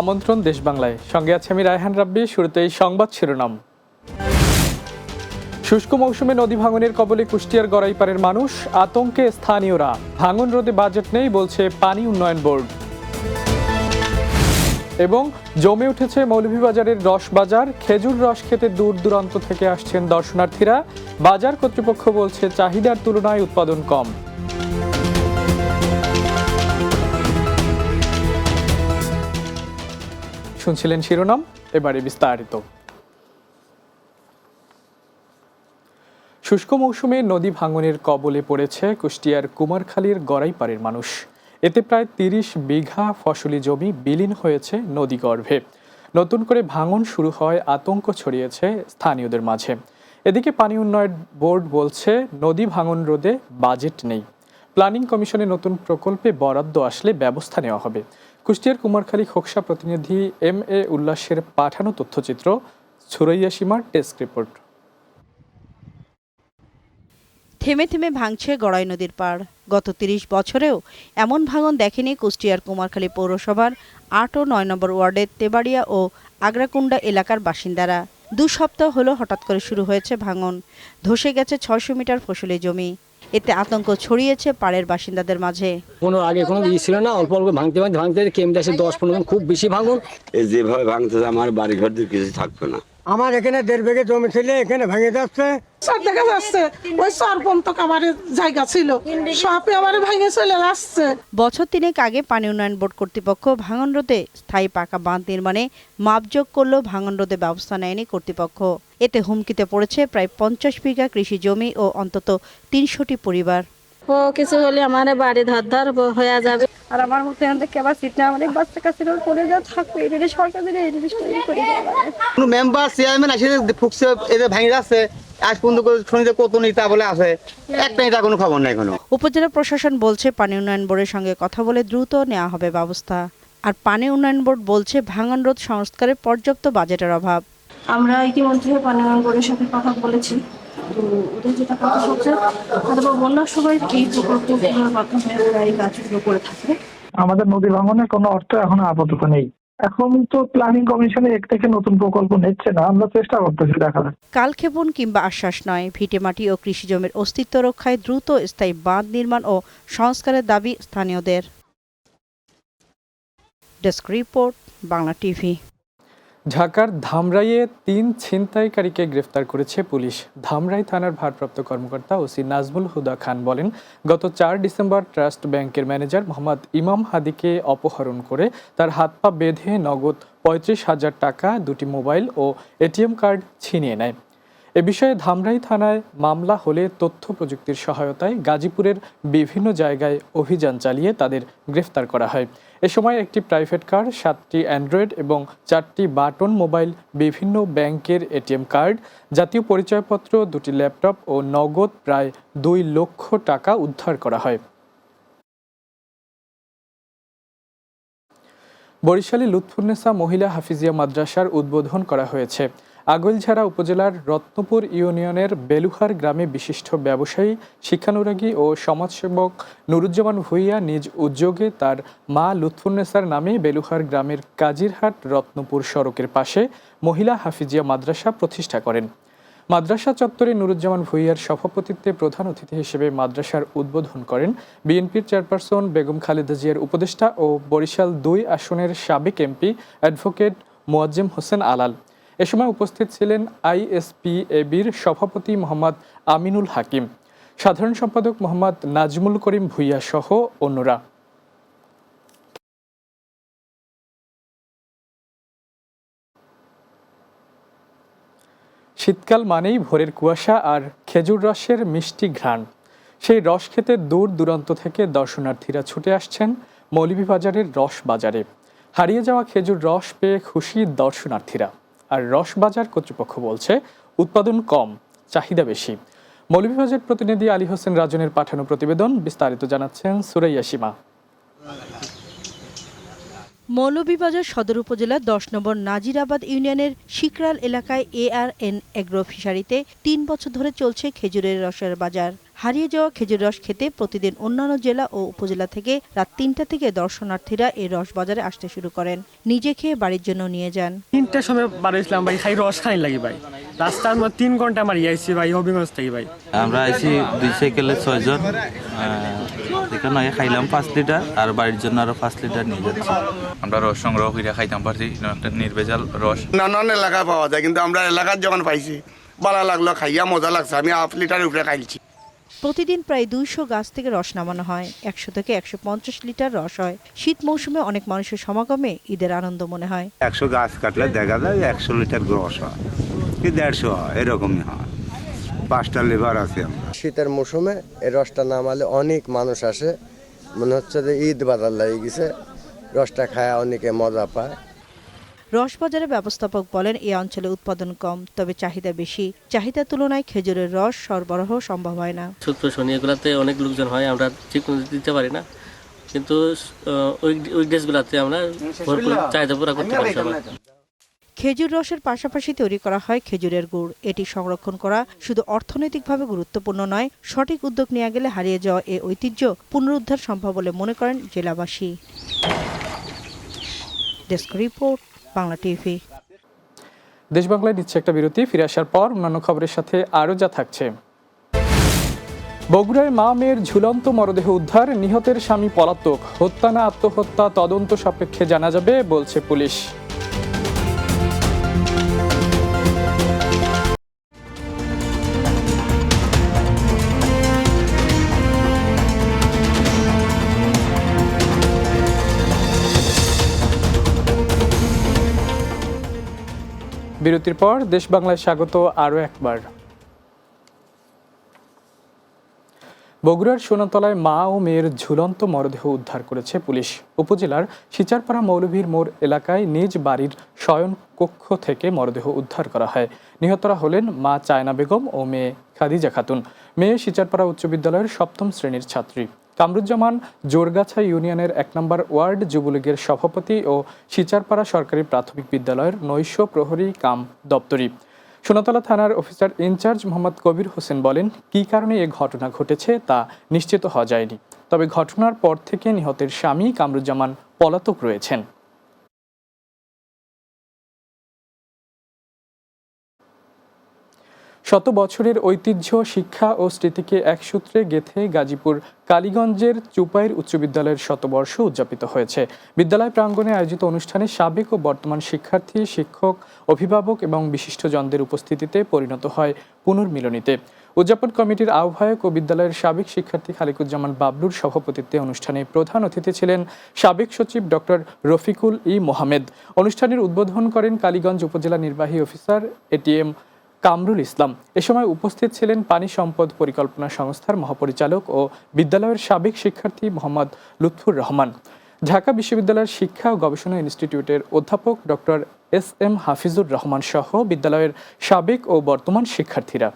আমন্ত্রণ দেশ বাংলায়। সঙ্গে আছে আমি রায়হান রাব্বি, শুরুতেই সংবাদ শিরোনাম। শুষ্ক মৌসুমে নদী ভাঙনের কবলে কুষ্টিয়ার গড়াইপাড়ের মানুষ, আতঙ্কে স্থানীয়রা। ভাঙন রোধে বাজেট নেই, বলছে পানি উন্নয়ন বোর্ড। এবং জমে উঠেছে মৌলভীবাজারের রস বাজার, খেজুর রস খেতে দূর দূরান্ত থেকে আসছেন দর্শনার্থীরা। বাজার কর্তৃপক্ষ বলছে, চাহিদার তুলনায় উৎপাদন কম। শুনছিলেন শিরোনাম, এবারে বিস্তারিত। শুষ্ক মৌসুমে নদী ভাঙনের কবলে পড়েছে কুষ্টিয়ার কুমারখালীর গড়াইপাড়ের মানুষ। এতে প্রায় তিরিশ বিঘা ফসলি জমি বিলীন হয়েছে নদীগর্ভে নতুন করে ভাঙন শুরু হয় আতঙ্ক ছড়িয়েছে স্থানীয়দের মাঝে। এদিকে পানি উন্নয়ন বোর্ড বলছে, নদী ভাঙন রোধে বাজেট নেই। প্ল্যানিং কমিশনে নতুন প্রকল্পে বরাদ্দ আসলে ব্যবস্থা নেওয়া হবে। কুষ্টিয়ার কুমারখালী খোকসা প্রতিনিধি এম এ উল্লাসের পাঠানো তথ্যচিত্র সুরাইয়া সীমার ডেস্ক রিপোর্ট। থেমে থেমে ভাঙছে গড়াই নদীর পাড়। গত তিরিশ বছরেও এমন ভাঙন দেখেনি কুষ্টিয়ার কুমারখালী পৌরসভার আট ও নয় নম্বর ওয়ার্ডের তেবাড়িয়া ও আগ্রাকুন্ডা এলাকার বাসিন্দারা। দু সপ্তাহ হলো হঠাৎ করে শুরু হয়েছে ভাঙন। ধসে গেছে ছয়শো মিটার ফসলি জমি। এতে আতঙ্ক ছড়িয়েছে পাড়ের বাসিন্দাদের মাঝে। কোনো আগে কোনো ই ছিল না অল্প অল্প ভাঙতে ভাঙতে ভাঙতে কেমন আসে দশ পনেরো খুব বেশি ভাঙুন। এই যেভাবে ভাঙতে আমার বাড়ি ঘর দিয়ে কিছু থাকবে না। আমার এখানে দেড় বেগে জমি ছিল এখানে ভেঙে যাচ্ছে। সব দেখা যাচ্ছে। ওই সরপন্ত আমার জায়গা ছিল। সবই আমার ভেঙে চলে আসছে। বছর তিনেক আগে পানি উন্নয়ন বোর্ড কর্তৃপক্ষ ভাঙন রোধে স্থায়ী পাকা বাঁধ নির্মাণে মাপযোগ করলেও ভাঙন রোধে ব্যবস্থা নেয়নি কর্তৃপক্ষ। এতে হুমকিতে পড়েছে প্রায় পঞ্চাশ বিঘা কৃষি জমি ও অন্তত তিনশোটি পরিবার। ও কিছু হলে আমার বাড়ি ধর ধর হয়ে যাবে। আর আমার মতো এখান থেকে আবার সিট না অনেক বাচ্চা কাছে পড়ে যা থাকবে এটা যদি সরকার দিলে এই জিনিসটা করে। কোনো মেম্বার চেয়ারম্যান আসে ফুকছে এদের ভেঙে যাচ্ছে আজ পর্যন্ত করে কত নেতা বলে আছে একটা নেতা কোনো খবর নাই কোনো উপজেলা প্রশাসন বলছে পানি উন্নয়ন বোর্ডের সঙ্গে কথা বলে দ্রুত নেওয়া হবে ব্যবস্থা। আর পানি উন্নয়ন বোর্ড বলছে ভাঙন রোধ সংস্কারে পর্যাপ্ত বাজেটের অভাব। আমরা ইতিমধ্যে পানি উন্নয়ন বোর্ডের সাথে কথা বলেছি। তো ওদের যেটা কথা হচ্ছে অথবা বন্যার সময় এই প্রকল্পগুলোর মাধ্যমে ওরা এই কাজগুলো করে থাকে। আমাদের নদী ভাঙনের কোনো অর্থ এখনও আপাতত নেই। এখন তো প্ল্যানিং কমিশনে এক থেকে নতুন প্রকল্প নিচ্ছে না আমরা চেষ্টা করতেছি দেখা যাক কালক্ষেপণ কিংবা আশ্বাস নয় ভিটেমাটি ও কৃষি জমির অস্তিত্ব রক্ষায় দ্রুত স্থায়ী বাঁধ নির্মাণ ও সংস্কারের দাবি স্থানীয়দের। Desk report Bangla TV. ঢাকার ধামরাইয়ে তিন ছিনতাইকারীকে গ্রেফতার করেছে পুলিশ। ধামরাই থানার ভারপ্রাপ্ত কর্মকর্তা ওসি নাজমুল হুদা খান বলেন, গত চার ডিসেম্বর ট্রাস্ট ব্যাংকের ম্যানেজার মোহাম্মদ ইমাম হাদিকে অপহরণ করে তার হাত পা বেঁধে নগদ পঁয়ত্রিশ হাজার টাকা, দুটি মোবাইল ও এটিএম কার্ড ছিনিয়ে নেয়। এ বিষয়ে ধামরাই থানায় মামলা হলে তথ্য প্রযুক্তির সহায়তায় গাজীপুরের বিভিন্ন জায়গায় অভিযান চালিয়ে তাদের গ্রেফতার করা হয়। এ সময় একটি প্রাইভেট কার, সাতটি অ্যান্ড্রয়েড এবং চারটি বাটন মোবাইল, বিভিন্ন ব্যাংকের এটিএম কার্ড, জাতীয় পরিচয়পত্র, দুটি ল্যাপটপ ও নগদ প্রায় দুই লক্ষ টাকা উদ্ধার করা হয়। বরিশালে লুৎফুন্নেসা মহিলা হাফিজিয়া মাদ্রাসার উদ্বোধন করা হয়েছে। আগৈলঝাড়া উপজেলার রত্নপুর ইউনিয়নের বেলুহার গ্রামে বিশিষ্ট ব্যবসায়ী, শিক্ষানুরাগী ও সমাজসেবক নুরুজ্জামান ভুইয়া নিজ উদ্যোগে তার মা লুৎফুন্নেসার নামে বেলুহার গ্রামের কাজিরহাট রত্নপুর সড়কের পাশে মহিলা হাফিজিয়া মাদ্রাসা প্রতিষ্ঠা করেন। মাদ্রাসা চত্বরে নুরুজ্জামান ভুইয়ার সভাপতিত্বে প্রধান অতিথি হিসেবে মাদ্রাসার উদ্বোধন করেন বিএনপির চেয়ারপারসন বেগম খালেদা জিয়ার উপদেষ্টা ও বরিশাল দুই আসনের সাবেক এমপি অ্যাডভোকেট মোয়াজ্জেম হোসেন আলাল। এ সময় উপস্থিত ছিলেন আইএসপি এবির সভাপতি মোহাম্মদ আমিনুল হাকিম, সাধারণ সম্পাদক মোহাম্মদ নাজমুল করিম ভুইয়া সহ অন্যরা। শীতকাল মানেই ভোরের কুয়াশা আর খেজুর রসের মিষ্টি ঘ্রাণ। সেই রস খেতে দূর দূরান্ত থেকে দর্শনার্থীরা ছুটে আসছেন মৌলভীবাজারের রস বাজারে। হারিয়ে যাওয়া খেজুর রস পেয়ে খুশি দর্শনার্থীরা। আর রস বাজার কর্তৃপক্ষ বলছে, উৎপাদন কম, চাহিদা বেশি। মৌলভীবাজার প্রতিনিধি আলী হোসেন রাজনের পাঠানো প্রতিবেদন বিস্তারিত জানাচ্ছেন সুরাইয়া সীমা। মৌলভীবাজার সদর উপজেলার দশ নম্বর নাজিরাবাদ ইউনিয়নের শিকরাল এলাকায় এ আর এন এগ্রো ফিশারিতে তিন বছর ধরে চলছে খেজুরের রসের বাজার। হারিয়ে যাওয়া খেজুর রস খেতে প্রতিদিন অন্যান্য জেলা ও উপজেলা থেকে রাত তিনটা থেকে দর্শনার্থীরা এই রস বাজারে আসতে শুরু করেন। নিজে খেয়ে বাড়ির জন্য নিয়ে যান। তিনটার সময় বাড়াইছিলাম ভাই খাই রস খাই লাগি ভাই। রাস্তার মধ্যে তিন ঘণ্টা আমার ইয়াইছি ভাই হবিগঞ্জ থেকে ভাই। আমরা আইছি দুই সাইকেলে ছয়জন এখানে আগে খাইলাম পাঁচ লিটার আর বাড়ির জন্য আরও পাঁচ লিটার নিয়ে যাচ্ছি। আমরা রস সংগ্রহ করে খাইতাম পারছি একটা নির্ভেজাল রস। নানান এলাকায় পাওয়া যায় কিন্তু আমরা এলাকার যখন পাইছি ভালো লাগল খাইয়া মজা লাগছে আমি হাফ লিটার উপরে খাইছি। প্রতিদিন প্রায় দুইশো গাছ থেকে রস নামানো হয়। একশো থেকে একশো পঞ্চাশ লিটার রস হয়। শীত মৌসুমে অনেক মানুষের সমাগমে ঈদের আনন্দ মনে হয়। একশো গাছ কাটলে দেখা যায় একশো লিটার রস হয়। কি দেড়শো হয় এরকমই হয়। পাঁচটা লেবার আছে আমরা। শীতের মৌসুমে এই রসটা নামালে অনেক মানুষ আসে। মনে হচ্ছে যে ঈদ বাজার লাগে গেছে। রসটা খায় অনেকে মজা পায়। রস বাজারের ব্যবস্থাপক বলেন এই অঞ্চলে উৎপাদন কম তবে চাহিদা বেশি। চাহিদার তুলনায় খেজুরের রস সরবরাহ সম্ভব হয় না। শুক্র শনি এগুলাতে অনেক লোকজন হয় আমরা ঠিক দিতে পারি না। কিন্তু উইকডেজগুলাতে আমরা ভরপুর চাহিদা পুরা করতে পারি খেজুর রসের পাশাপাশি তৈরি করা হয় খেজুরের গুড়। এটি সংরক্ষণ করা শুধু অর্থনৈতিকভাবে গুরুত্বপূর্ণ নয় সঠিক উদ্যোগ নেওয়া গেলে হারিয়ে যাওয়া এই ঐতিহ্য পুনরুদ্ধার সম্ভব বলে মনে করেন জেলাবাসী। Desk report. বাংলা টিভি। দেশ বাংলায় নিচ্ছে একটা বিরতি, ফিরে আসার পর অন্যান্য খবরের সাথে আরও যা থাকছে। বগুড়ায় মা মেয়ের ঝুলন্ত মরদেহ উদ্ধার, নিহতের স্বামী পলাতক। হত্যা না আত্মহত্যা তদন্ত সাপেক্ষে জানা যাবে, বলছে পুলিশ। বিরতির পর দেশ বাংলায় স্বাগত আরও একবার। বগুড়ার সোনাতলায় মা ও মেয়ের ঝুলন্ত মরদেহ উদ্ধার করেছে পুলিশ। উপজেলার সিচারপাড়া মৌলভীর মোড় এলাকায় নিজ বাড়ির শয়ন কক্ষ থেকে মরদেহ উদ্ধার করা হয়। নিহতরা হলেন মা চায়না বেগম ও মেয়ে খাদিজা খাতুন। মেয়ে সিচারপাড়া উচ্চ বিদ্যালয়ের সপ্তম শ্রেণির ছাত্রী। কামরুজ্জামান জোরগাছা ইউনিয়নের এক নম্বর ওয়ার্ড যুবলীগের সভাপতি ও সিচারপাড়া সরকারি প্রাথমিক বিদ্যালয়ের নৈশ প্রহরী কাম দপ্তরি। সোনাতলা থানার অফিসার ইনচার্জ মোহাম্মদ কবির হোসেন বলেন, কী কারণে এ ঘটনা ঘটেছে তা নিশ্চিত হওয়া যায়নি। তবে ঘটনার পর থেকে নিহতের স্বামী কামরুজ্জামান পলাতক রয়েছেন। শত বছরের ঐতিহ্য, শিক্ষা ও স্মৃতিকে এক সূত্রে গেথে গাজীপুর কালীগঞ্জের চুপাইর উচ্চ বিদ্যালয়ের শতবর্ষ উদযাপিত হয়েছে। বিদ্যালয় প্রাঙ্গণে আয়োজিত অনুষ্ঠানে সাবেক ও বর্তমান শিক্ষার্থী, শিক্ষক, অভিভাবক এবং বিশিষ্টজনদের উপস্থিতিতে পরিণত হয় পুনর্মিলনীতে। উদযাপন কমিটির আহ্বায়ক ও বিদ্যালয়ের সাবেক শিক্ষার্থী খালিকুজ্জামান বাবলুর সভাপতিত্বে অনুষ্ঠানে প্রধান অতিথি ছিলেন সাবেক সচিব ডক্টর রফিকুল ই মোহামেদ। অনুষ্ঠানের উদ্বোধন করেন কালীগঞ্জ উপজেলা নির্বাহী অফিসার এটিএম কামরুল ইসলাম। এ সময় উপস্থিত ছিলেন পানি সম্পদ পরিকল্পনা সংস্থার মহাপরিচালক ও বিদ্যালয়ের সাবেক শিক্ষার্থী মোহাম্মদ লুৎফুর রহমান। ঢাকা বিশ্ববিদ্যালয়ের শিক্ষা ও গবেষণা ইনস্টিটিউটের অধ্যাপক doctor S M Hafizur Rahman সহ বিদ্যালয়ের সাবেক ও বর্তমান শিক্ষার্থীরা।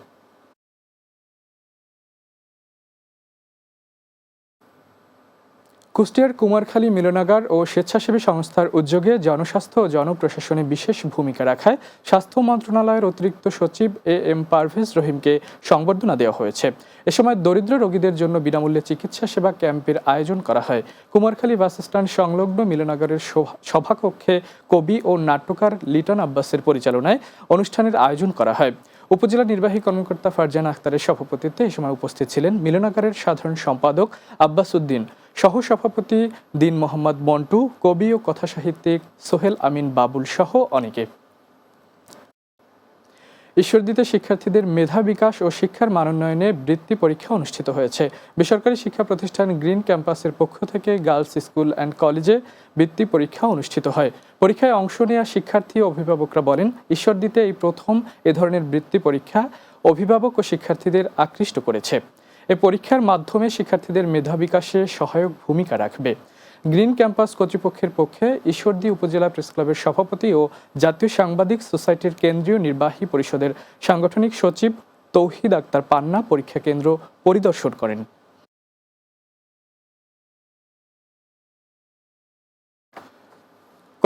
কুষ্টিয়ার কুমারখালী মিলনাগার ও স্বেচ্ছাসেবী সংস্থার উদ্যোগে জনস্বাস্থ্য ও জনপ্রশাসনে বিশেষ ভূমিকা রাখায় স্বাস্থ্য মন্ত্রণালয়ের অতিরিক্ত সচিব এ এম পারভেজ রহিমকে সংবর্ধনা দেওয়া হয়েছে। এ সময় দরিদ্র রোগীদের জন্য বিনামূল্যে চিকিৎসা সেবা ক্যাম্পের আয়োজন করা হয়। কুমারখালী বাসস্ট্যান্ড সংলগ্ন মিলনাগারের সভা- সভাকক্ষে কবি ও নাট্যকার লিটন আব্বাসের পরিচালনায় অনুষ্ঠানের আয়োজন করা হয়। উপজেলা নির্বাহী কর্মকর্তা ফারজান আখতারের সভাপতিত্বে এ সময় উপস্থিত ছিলেন মিলনাগারের সাধারণ সম্পাদক আব্বাস উদ্দিন। সহ সভাপতি দিন মোহাম্মদ মন্টু কবি ও কথাসাহিত্যিক সোহেল আমিন বাবুল সহ অনেকে। ঈশ্বরদীতে শিক্ষার্থীদের মেধা বিকাশ ও শিক্ষার মানোন্নয়নে বৃত্তি পরীক্ষা অনুষ্ঠিত হয়েছে। বেসরকারি শিক্ষা প্রতিষ্ঠান গ্রিন ক্যাম্পাসের পক্ষ থেকে গার্লস স্কুল অ্যান্ড কলেজে বৃত্তি পরীক্ষা অনুষ্ঠিত হয়। পরীক্ষায় অংশ নেওয়া শিক্ষার্থী ও অভিভাবকরা বলেন, ঈশ্বরদীতে এই প্রথম এ ধরনের বৃত্তি পরীক্ষা অভিভাবক ও শিক্ষার্থীদের আকৃষ্ট করেছে। এ পরীক্ষার মাধ্যমে শিক্ষার্থীদের মেধা বিকাশে সহায়ক ভূমিকা রাখবে। গ্রিন ক্যাম্পাস কর্তৃপক্ষের পক্ষে ঈশ্বরদী উপজেলা প্রেস ক্লাবের সভাপতি ও জাতীয় সাংবাদিক সোসাইটির কেন্দ্রীয় নির্বাহী পরিষদের সাংগঠনিক সচিব তৌহিদ আক্তার পান্না পরীক্ষা কেন্দ্র পরিদর্শন করেন।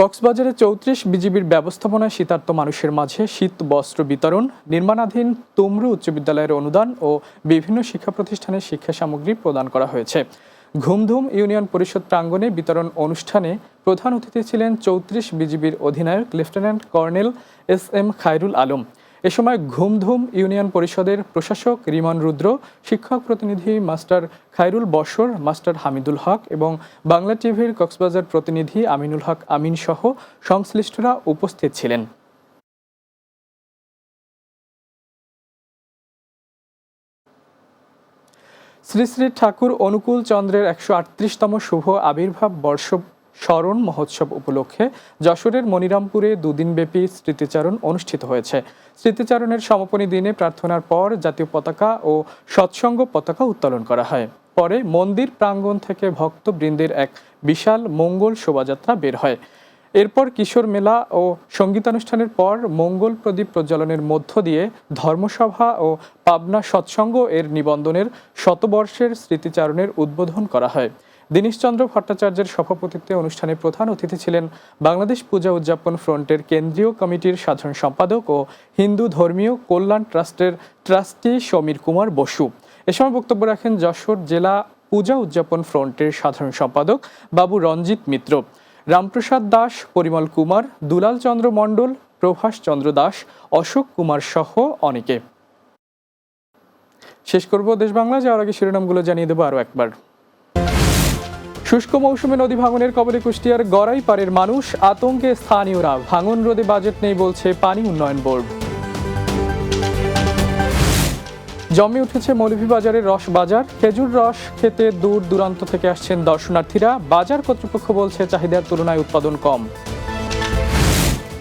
কক্সবাজারে চৌত্রিশ বিজিবির ব্যবস্থাপনায় শীতার্থ মানুষের মাঝে শীত বস্ত্র বিতরণ, নির্মাণাধীন তুমরু উচ্চ বিদ্যালয়ের অনুদান ও বিভিন্ন শিক্ষা প্রতিষ্ঠানের শিক্ষা সামগ্রী প্রদান করা হয়েছে। ঘুমধুম ইউনিয়ন পরিষদ প্রাঙ্গণে বিতরণ অনুষ্ঠানে প্রধান অতিথি ছিলেন চৌত্রিশ বিজিবির অধিনায়ক lieutenant colonel S M Khairul Alam. এ সময় ঘুমধুম ইউনিয়ন পরিষদের প্রশাসক রিমন রুদ্র, শিক্ষক প্রতিনিধি মাস্টার খায়রুল বসর মাস্টার হামিদুল হক এবং বাংলা টিভির কক্সবাজার প্রতিনিধি আমিনুল হক আমিন সহ সংশ্লিষ্টরা উপস্থিত ছিলেন। শ্রী শ্রী ঠাকুর অনুকূল চন্দ্রের একশো আটত্রিশতম শুভ আবির্ভাব বর্ষ স্মরণ মহোৎসব উপলক্ষে যশোরের মনিরামপুরে দুদিনব্যাপী স্মৃতিচারণ অনুষ্ঠিত হয়েছে। স্মৃতিচারণের সমাপনী দিনে প্রার্থনার পর জাতীয় পতাকা ও সৎসঙ্গ পতাকা উত্তোলন করা হয়। পরে মন্দির প্রাঙ্গণ থেকে ভক্তবৃন্দের এক বিশাল মঙ্গল শোভাযাত্রা বের হয়। এরপর কিশোর মেলা ও সঙ্গীতানুষ্ঠানের পর মঙ্গল প্রদীপ প্রজ্বলনের মধ্য দিয়ে ধর্মসভা ও পাবনা সৎসঙ্গ এর নিবন্ধনের শতবর্ষের স্মৃতিচারণের উদ্বোধন করা হয়। দীনেশচন্দ্র ভট্টাচার্যের সভাপতিত্বে অনুষ্ঠানে প্রধান অতিথি ছিলেন বাংলাদেশ পূজা উদযাপন ফ্রন্টের কেন্দ্রীয় কমিটির সাধারণ সম্পাদক ও হিন্দু ধর্মীয় কল্যাণ ট্রাস্টের ট্রাস্টি সমীর কুমার বসু। এ সময় বক্তব্য রাখেন যশোর জেলা পূজা উদযাপন ফ্রন্টের সাধারণ সম্পাদক বাবু রঞ্জিত মিত্র, রামপ্রসাদ দাস, পরিমল কুমার, দুলাল চন্দ্র মণ্ডল, প্রভাস চন্দ্র দাস, অশোক কুমার সহ অনেকে। শেষ করব দেশ বাংলা, যাওয়ার আগে শিরোনামগুলো জানিয়ে দেবো আরও একবার। শুষ্ক মৌসুমে নদী ভাঙনের কবলে কুষ্টিয়ার গড়াই পাড়ের মানুষ আতঙ্কে স্থানীয়রা। ভাঙন রোধে বাজেট নেই বলছে পানি উন্নয়ন বোর্ড। জমে উঠেছে মৌলভীবাজারের রস বাজার। খেজুর রস খেতে দূর দূরান্ত থেকে আসছেন দর্শনার্থীরা। বাজার কর্তৃপক্ষ বলছে চাহিদার তুলনায় উৎপাদন কম।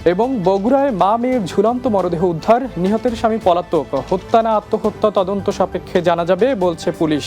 এবং বগুড়ায় মা মেয়ের ঝুলন্ত মরদেহ উদ্ধার। নিহতের স্বামী পলাতক। হত্যা না আত্মহত্যা তদন্ত সাপেক্ষে জানা যাবে, বলছে পুলিশ।